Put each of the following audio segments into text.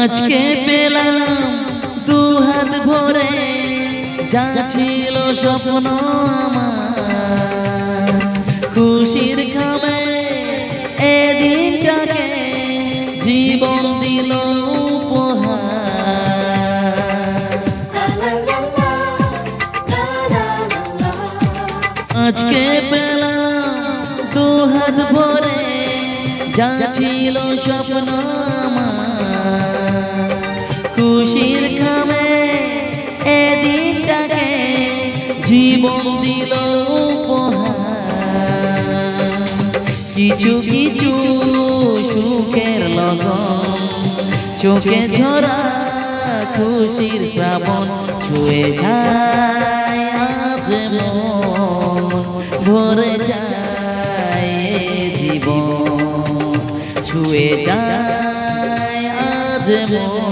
আজকে পেলাম দু হাত ভরে, যা ছিল স্বপ্ন আমার। খুশির খাবে এদিন এদিনটাকে জীবন দিল আজকে পেলাম দু হাত ভরে, যা ছিল স্বপ্ন খুশির খাবে এদিনটাকে জীবন দিল কিছু কিছু সুখের লগন চোখে ঝরা খুশির শ্রাবণ ছুঁয়ে যায় আজ মন, ভরে যায় জীবন। ছুঁয়ে যায় আজ মন।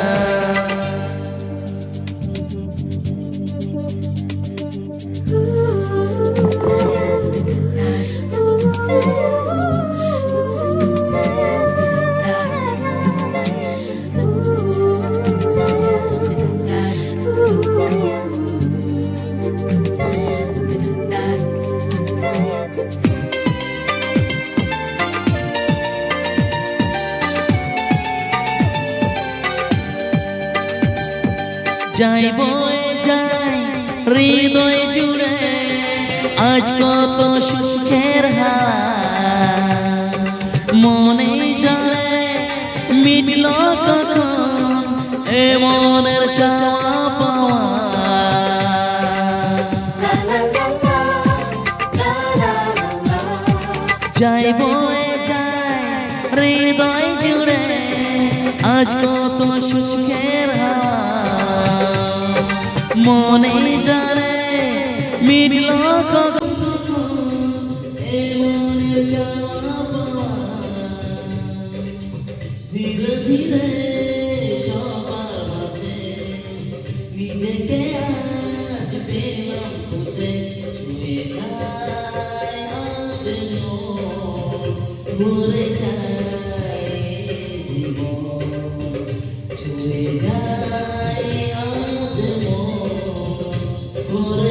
যাই বয়ে যাই, হৃদয় জুড়ে আজ কত সুখের মনে জানে মিটল কখন এ মনের চাওয়া পাওয়া। যাই বয়ে যাই, হৃদয় জুড়ে আজ কত সুখের মনে জানে, মিটল। ধীরে ধীরে সবার মাঝে নিজেকে আজ পেলাম খুঁজে, ছুঁয়ে যায় আজ ভরে যায় ছুঁয়ে যায় আজ মন ভরে